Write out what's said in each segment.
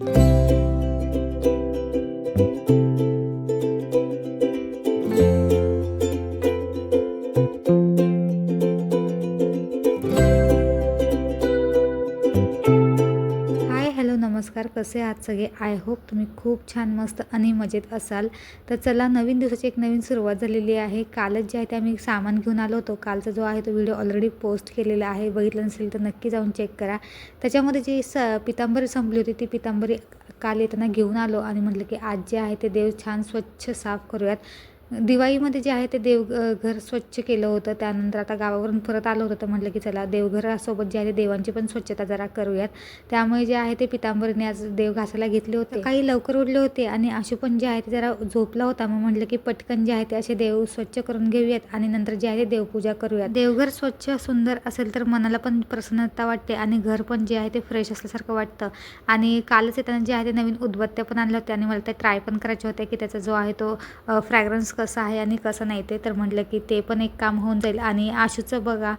嗯。कसे आहात सगळे I hope तुम्ही खूप छान मस्त आणि मजेत असाल. तर चला नवीन दिवसाची एक नवीन सुरुवात झालेली आहे. कालच जे आहे ते आम्ही सामान घेऊन आलो होतो. कालचा जो आहे तो व्हिडिओ ऑलरेडी पोस्ट केलेला आहे. बघितलं नसेल तर नक्की जाऊन चेक करा. त्याच्यामध्ये जी स पितांबरी संपली होती ती पितांबरी काल येताना घेऊन आलो आणि म्हटलं की आज जे आहे ते देव छान स्वच्छ साफ करूयात. दिवाळीमध्ये जे आहे ते देव घर स्वच्छ केलं होतं. त्यानंतर आता गावावरून परत आलं होतं म्हटलं की चला देवघरासोबत जे आहे ते देवांची पण स्वच्छता जरा करूयात. त्यामुळे जे आहे ते पितांबरीने आज देव घासायला घेतले होते. काही लवकर उठले होते आणि आशू पण जे आहे ते जरा झोपला होता. मग म्हटलं की पटकन जे आहे ते असे देव स्वच्छ करून घेऊयात आणि नंतर जे आहे ते देवपूजा करूयात. देवघर स्वच्छ सुंदर असेल तर मनाला पण प्रसन्नता वाटते आणि घर पण जे आहे ते फ्रेश असल्यासारखं वाटतं. आणि कालच येताना जे आहे ते नवीन उदबत्त्या पण आणल्या होत्या आणि मला त्या ट्राय पण करायच्या होत्या की त्याचा जो आहे तो फ्रॅग्रन्स कसं आहे आणि कसं नाही ते तर म्हटलं की ते पण एक काम होऊन जाईल. आणि आशूचं बघा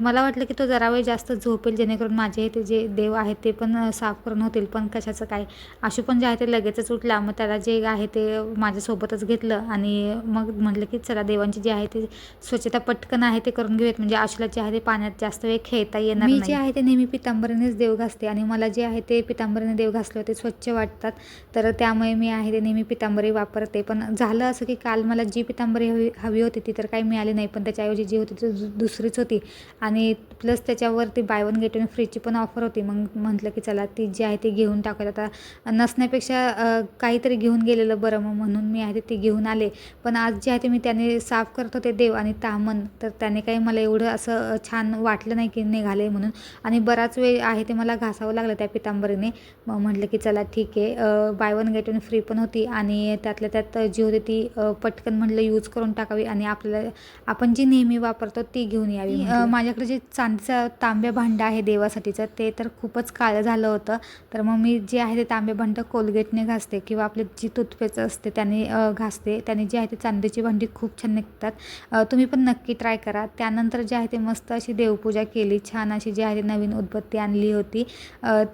मला वाटलं की तो जरा वेळ जास्त झोपेल जेणेकरून माझे ते जे देव आहेत ते पण साफ करून होतील. पण कशाचं काय? आशू पण जे आहे ते लगेचच उठला. मग त्याला जे आहे ते माझ्यासोबतच घेतलं. आणि मग म्हटलं की चला देवांची जी आहे ते स्वच्छता पटकन आहे ते करून घेऊयात. म्हणजे आशूला जे आहे ते पाण्यात जास्त वेळ खेळता येणार मी जे आहे ते नेहमी पितांबरीनेच देव घासते. आणि मला जे आहे ते पितांबरीने देव घासले होते स्वच्छ वाटतात. तर त्यामुळे मी आहे ते नेहमी पितांबरी वापरते. पण झालं असं की काल मला जी पितांबरी हवी हवी होती ती तर काही मिळाली नाही पण त्याच्याऐवजी जी होती ती दु- दुसरीच होती. आणि प्लस त्याच्यावरती बाय वन गेट वन फ्रीची पण ऑफर होती. मग म्हटलं की चला ती जी आहे ती घेऊन टाकूयात. आता नसण्यापेक्षा काहीतरी घेऊन गेलेलं बरं मग म्हणून मी आहे ते ती घेऊन आले. पण आज जे आहे ते मी त्याने साफ करत होते देव आणि तामन. तर त्याने काही मला एवढं असं छान वाटलं नाही की निघाले म्हणून. आणि बराच वेळ आहे ते मला घासावं लागलं त्या पितांबरीने. मग म्हटलं की चला ठीक आहे buy one get one free पण होती. आणि त्यातल्या त्यात जी होती ती पटकन म्हटलं यूज करून टाकावी आणि आपल्याला आपण जी नेहमी वापरतो ती घेऊन यावी माझ्याकडे जे चांदीचा तांब्या भांडं आहे देवासाठीचं ते तर खूपच काळं झालं होतं. तर मग मी जे आहे ते तांबे भांडं कोलगेटने घासते किंवा आपली जी टूथपेस्ट असते त्याने घासते. त्याने जी आहे ते चांदीची भांडी खूप छान निघतात. तुम्ही पण नक्की ट्राय करा. त्यानंतर जे आहे ते मस्त अशी देवपूजा केली. छान अशी जी आहे ती नवीन उदबत्ती आणली होती.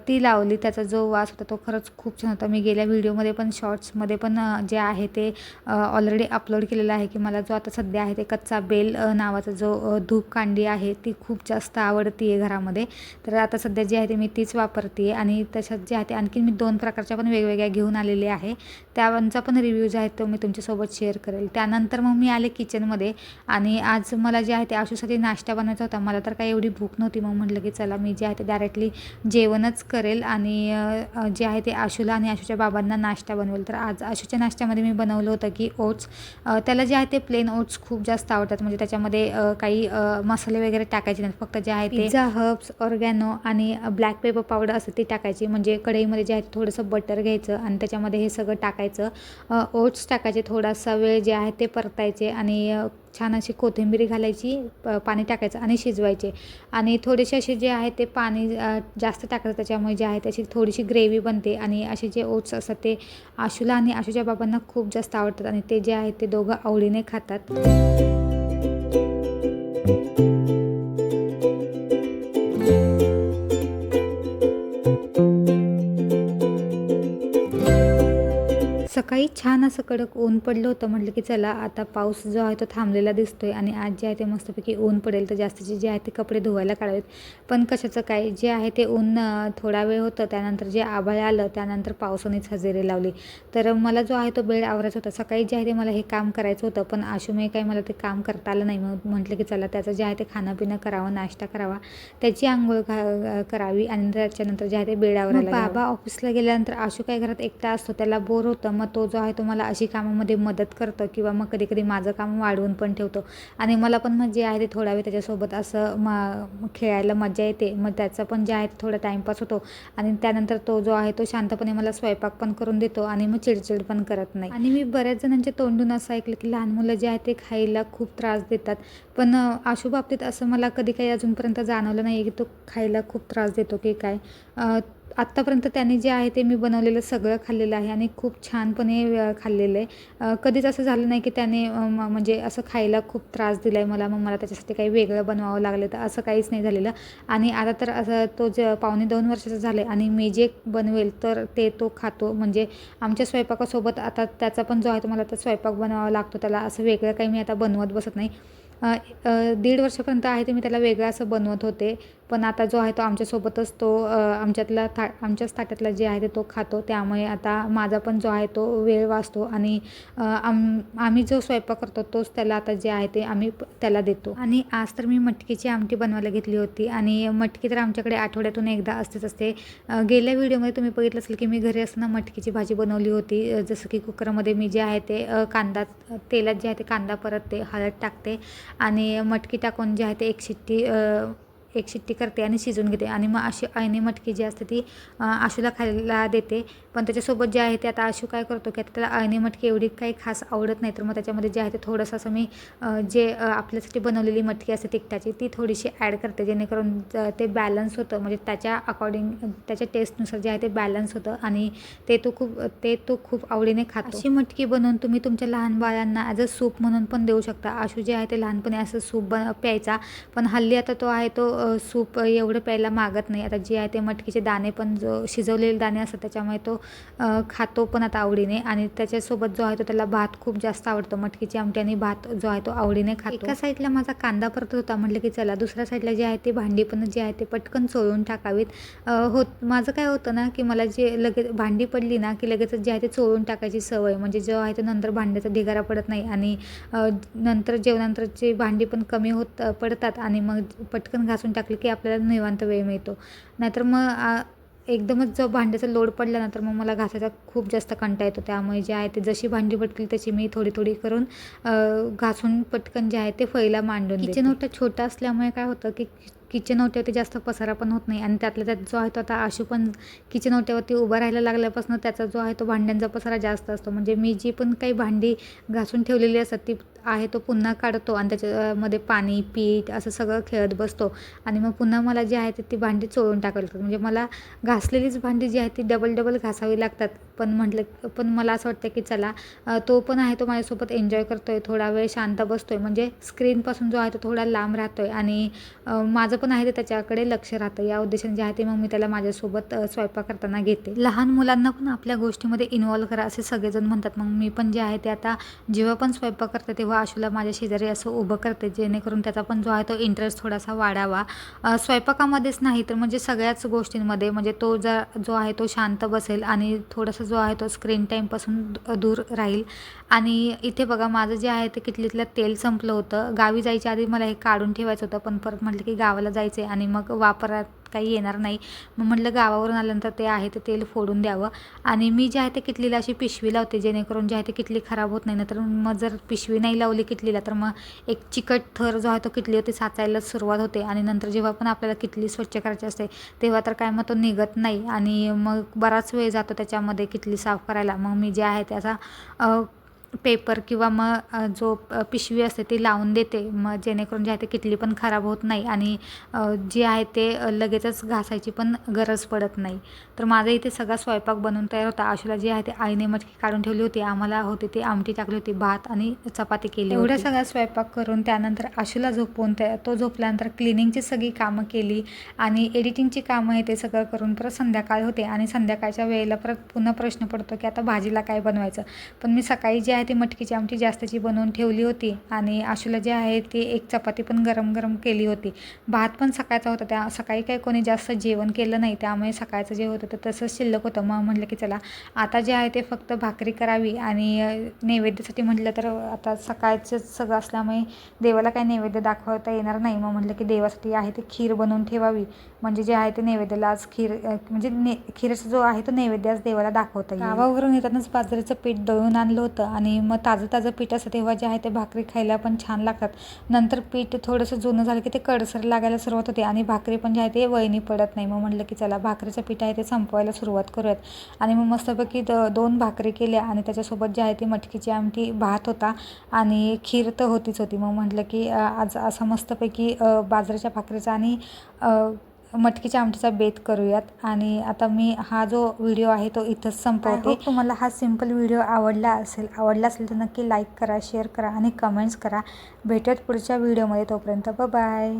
ती लावली. त्याचा जो वास होता तो खरंच खूप छान होता. मी गेल्या व्हिडिओमध्ये पण शॉर्ट्समध्ये पण जे आहे ते ऑलरेडी अपलोड केलेलं आहे की मला जो आता सध्या आहे ते कच्चा बेल नावाचा जो धूपकांडी धूप कांडी आहे ती खूप जास्त आवडती आहे घरामध्ये. तर आता सध्या जी आहे ते मी तीच वापरते आणि तशात जे आहे ते आणखी मी दोन प्रकारच्या पण वेगवेगळ्या घेऊन आलेले आहे. त्यांचा पण रिव्ह्यू जो आहे तो मी तुमच्यासोबत शेअर करेल. त्यानंतर मग मी आले किचनमध्ये आणि आज मला जे आहे ते आशूसाठी नाश्ता बनवायचा होता. मला तर काही एवढी भूक नव्हती. मग म्हटलं की चला मी जे आहे ते डायरेक्टली जेवणच करेल आणि जे आहे ते आशूला आणि आशूच्या बाबांना नाश्ता बनवेल. तर आज आशूच्या नाश्त्यामध्ये मी बनवलं होतं की ओट्स त्याला जे आहे ते प्लेन ओट्स खूप जास्त आवडतात. म्हणजे त्याच्यामध्ये काही मसाले वगैरे टाकायचे नाहीत. फक्त जे आहे ते हर्ब्स ऑर्गॅनो आणि ब्लॅक पेपर पावडर असं ते टाकायची. म्हणजे कढईमध्ये जे आहे ते थोडंसं बटर घ्यायचं आणि त्याच्यामध्ये हे सगळं टाकायचं. ओट्स टाकायचे. थोडासा वेळ जे आहे ते परतायचे आणि छान अशी कोथिंबीर घालायची प- पाणी टाकायचं आणि शिजवायचे. आणि थोडेसे असे जे आहे ते पाणी जास्त टाकायचं त्याच्यामुळे जे आहे त्याची थोडीशी ग्रेव्ही बनते. आणि असे जे ओट्स असतात ते आशूला आणि आशूच्या बाबांना खूप जास्त आवडतात. आणि ते जे आहे ते दोघं आवडीने खातात. सकाळी छान असं कडक ऊन पडलं होतं. म्हटलं की चला आता पाऊस जो आहे तो थांबलेला दिसतोय आणि आज जे आहे ते मस्तपैकी ऊन पडेल. तर जास्तीचे जे आहे ते कपडे धुवायला काढावेत. पण कशाचं काय जे आहे ते ऊन थोडा वेळ होतं. त्यानंतर जे आभाळ आलं त्यानंतर पावसानेच हजेरी लावली. तर मला जो आहे तो बेड आवरायचा होता. सकाळी जे आहे ते मला हे काम करायचं होतं पण आशुमे काही मला ते काम करता आलं नाही. मग म्हटलं की चला त्याचं जे आहे ते खाणं पिणं करावं नाश्ता करावा. त्याची आंघोळ घा- करावी आणि त्याच्यानंतर जे आहे ते बेड आवरायला बाबा ऑफिसला गेल्यानंतर आशू काय घरात एकटा असतो त्याला बोर होतं. मग तो जो आहे तो मला अशी कामामध्ये मदत करतो किंवा मग कधी कधी माझं काम वाढवून पण ठेवतो. आणि मला पण मग जे आहे ते थोडा वेळ त्याच्यासोबत असं म खेळायला मजा येते. मग त्याचा पण जे आहे ते थोडा टाईमपास होतो. आणि त्यानंतर तो जो आहे तो शांतपणे मला स्वयंपाक पण करून देतो आणि मग चिडचिड पण करत नाही. आणि मी बऱ्याच जणांच्या तोंडून असं ऐकलं की लहान मुलं जे आहे ते खायला खूप त्रास देतात. पण अशुबाबतीत आशू बाबतीत असं मला कधी काही अजूनपर्यंत जाणवलं नाही आहे की तो खायला खूप त्रास देतो की काय. आत्तापर्यंत त्याने जे आहे ते मी बनवलेलं सगळं खाल्लेलं आहे आणि खूप छानपणे खाल्लेलं आहे. कधीच असं झालं नाही की त्याने म- म्हणजे असं खायला खूप त्रास दिला आहे मला मग मला त्याच्यासाठी काही वेगळं बनवावं लागलं तर असं काहीच नाही झालेलं. आणि आता तर असं तो ज पावणे दोन वर्षाचा झाला आहे आणि मी जे बनवेल तर ते तो खातो. म्हणजे आमच्या स्वयंपाकासोबत आता त्याचा पण जो आहे तो मला आता स्वयंपाक बनवावा लागतो त्याला असं वेगळं काही मी आता बनवत बसत नाही. दीड वर्षापर्यंत आहे ते मी त्याला वेगळं असं बनवत होते. पण आता जो आहे तो आमच्यासोबतच तो आमच्यातला था आमच्याच ताटातला जे आहे ते तो खातो. त्यामुळे आता माझा पण जो आहे तो वेळ वाचतो आणि आम आम्ही जो स्वयंपाक करतो तोच त्याला आता जे आहे ते आम्ही त्याला देतो. आणि आज तर मी मटकीची आमटी बनवायला घेतली होती आणि मटकी तर आमच्याकडे आठवड्यातून एकदा असतेच असते. गेल्या व्हिडिओमध्ये तुम्ही बघितलं असेल की मी घरी असताना मटकीची भाजी बनवली होती. जसं की कुकरमध्ये मी जे आहे ते कांदा तेलात जे आहे ते कांदा परतते हळद टाकते आणि मटकी टाकून जे आहे ते एक शिट्टी एक शिट्टी करते आणि शिजून घेते. आणि मग अशी अळणी मटकी जी असते ती आशूला खायला देते. पण त्याच्यासोबत जे आहे ते आता आशू काय करतो की आता त्याला अळणी मटकी एवढी काही खास आवडत नाही. तर मग त्याच्यामध्ये जे आहे ते थोडंसं असं मी जे आपल्यासाठी बनवलेली मटकी असते तिखटाची ती थोडीशी ॲड करते. जेणेकरून ज- ते बॅलन्स होतं. म्हणजे त्याच्या अकॉर्डिंग त्याच्या टेस्टनुसार जे आहे ते बॅलन्स होतं. आणि ते तो खूप ते तो खूप आवडीने खातो. अशी मटकी बनवून तुम्ही तुमच्या लहान बाळांना ॲज अ सूप म्हणून पण देऊ शकता. आशू जे आहे ते लहानपणी असं सूप बन प्यायचा. पण हल्ली आता तो आहे तो सूप एवढं प्यायला मागत नाही. आता जे आहे ते मटकीचे दाणे पण जो शिजवलेले दाणे असतात त्याच्यामुळे तो खातो पण आता आवडीने. आणि त्याच्यासोबत जो आहे तो त्याला भात खूप जास्त आवडतो. मटकीची आमटी आणि भात जो आहे तो आवडीने खातो. एका साईडला माझा कांदा परतत होता. म्हटलं की चला दुसऱ्या साईडला जे आहे ते भांडी पण जे आहे ते पटकन चोळून टाकावीत. होत माझं काय होतं ना की मला जे लगेच भांडी पडली ना की लगेच जे आहे ते चोळून टाकायची सवय. म्हणजे जो आहे ते नंतर भांड्याचा ढिगारा पडत नाही. आणि नंतर जेवणानंतरची भांडी पण कमी होत पडतात. आणि मग पटकन घासून टाकलं की आपल्याला निवांत वेळ मिळतो. नाहीतर मग एकदमच जर भांड्याचा लोड पडला ना तर मग मला घासायचा खूप जास्त कंटा येतो. त्यामुळे जे आहे ते जशी भांडी पटकली तशी मी थोडी थोडी करून घासून पटकन जे आहे ते फैला मांडून किचन ओटा छोटा असल्यामुळे काय होतं की किचन ओट्यावरती जास्त पसारा पण होत नाही. आणि त्यातल्या त्यात जो आहे तो आता आशू पण किचन ओट्यावरती उभा राहायला लागल्यापासून त्याचा जो आहे तो भांड्यांचा पसारा जास्त असतो. म्हणजे मी जी पण काही भांडी घासून ठेवलेली असतात ती आहे तो पुन्हा काढतो आणि त्याच्यामध्ये पाणी पीठ असं सगळं खेळत बसतो. आणि मग पुन्हा मला जे आहे ते ती भांडी चोळून टाकावी लागतात. म्हणजे मला घासलेलीच भांडी जी आहे ती डबल डबल घासावी लागतात. पण म्हटलं पण मला असं वाटतं की चला तो पण आहे तो माझ्यासोबत एन्जॉय करतो आहे थोडा वेळ शांत बसतो आहे म्हणजे स्क्रीनपासून जो आहे तो थोडा लांब राहतो आहे आणि माझं पण आहे ते त्याच्याकडे लक्ष राहतं. या उद्देशाने जे आहे ते मग मी त्याला माझ्यासोबत स्वयंपाक करताना घेते. लहान मुलांना पण आपल्या गोष्टीमध्ये इन्वॉल्व करा असे सगळेजण म्हणतात. मग मी पण जे आहे ते आता जेव्हा पण स्वयंपाक करते तेव्हा आशूला माझ्या शेजारी असं उभं करते जेणेकरून त्याचा पण जो आहे तो इंटरेस्ट थोडासा वाढावा. स्वयंपाकामध्येच नाही तर म्हणजे सगळ्याच गोष्टींमध्ये म्हणजे तो जा जो आहे तो शांत बसेल आणि थोडासा जो आहे तो स्क्रीन टाईमपासून दूर राहील. आणि इथे बघा माझं जे आहे ते किटलीतलं तेल संपलं होतं. गावी जायच्या आधी मला हे काढून ठेवायचं होतं पण परत म्हटलं की गावाला जायचं आहे आणि मग वापरात काही येणार नाही. मग म्हटलं गावावरून आल्यानंतर ते आहे ते तेल फोडून द्यावं. आणि मी जे आहे ते किटलीला अशी पिशवी लावते जेणेकरून जे आहे ते किटली खराब होत नाही. तर मग जर पिशवी नाही लावली किटलीला तर मग एक चिकट थर जो आहे तो किटलीवरती साचायला सुरुवात होते. आणि नंतर जेव्हा पण आपल्याला किटली स्वच्छ करायची असते तेव्हा तर काय मग तो निघत नाही. आणि मग बराच वेळ जातो त्याच्यामध्ये किटली साफ करायला. मग मी जे आहे त्याचा पेपर किंवा मग जो पिशवी असते ती लावून देते. मग जेणेकरून जे आहे ते किटली पण खराब होत नाही आणि जे आहे ते लगेचच घासायची पण गरज पडत नाही. तर माझा इथे सगळा स्वयंपाक बनवून तयार होता. आशूला जे आहे ते आईने मटकी काढून ठेवली होती. आम्हाला होती ती आमटी टाकली होती. भात आणि चपाती केली एवढ्या सगळा स्वयंपाक करून त्यानंतर आशूला झोपवून त्या तो झोपल्यानंतर क्लिनिंगची सगळी कामं केली आणि एडिटिंगची कामं आहे ते सगळं करून परत संध्याकाळ होते आणि संध्याकाळच्या वेळेला परत पुन्हा प्रश्न पडतो की आता भाजीला काय बनवायचं? पण मी सकाळी जी आहे ती मटकीची आमटी जास्तची बनवून ठेवली होती. आणि आशूला जे आहे ती एक चपाती पण गरम गरम केली होती. भात पण सकाळचा होता. त्या सकाळी काही कोणी जास्त जेवण केलं नाही. त्यामुळे सकाळचं जे होतं ते तसंच शिल्लक होतं. मग म्हटलं की चला आता जे आहे ते फक्त भाकरी करावी. आणि नैवेद्यासाठी म्हटलं तर आता सकाळचंच सगळं असल्यामुळे देवाला काही नैवेद्य दाखवता येणार नाही. मग म्हटलं की देवासाठी आहे ते खीर बनवून ठेवावी. म्हणजे जे आहे ते नैवेद्याला आज खीर म्हणजे ने खीरचा जो आहे तो नैवेद्य आज देवाला दाखवता येईल. गावावरून येतानाच बाजरीचं पीठ दळून आणलं होतं. आणि आणि मग ताजं ताजं पीठ असतं तेव्हा जे आहे ते भाकरी खायला पण छान लागतात. नंतर पीठ थोडंसं जुनं झालं की ते कडसर लागायला सुरुवात होते आणि भाकरी पण जे आहे ते वळणी पडत नाही. मग म्हटलं की चला भाकरीचं पीठ आहे ते संपवायला सुरुवात करूयात. आणि मग मस्तपैकी द दोन भाकरी केल्या आणि त्याच्यासोबत जे आहे ती मटकीची आमटी भात होता आणि खीर तर होतीच होती. मग म्हटलं की आज असं मस्तपैकी बाजरीच्या भाकरीचा आणि मटकीच्या आमटीचा बेत करूयात. आणि आता मी हा जो व्हिडिओ आहे तो इथंच संपवते. तुम्हाला हा सिंपल व्हिडिओ आवडला असेल आवडला असेल तर नक्की लाईक करा शेअर करा आणि कमेंट्स करा. भेटूयात पुढच्या व्हिडिओमध्ये तोपर्यंत. बाय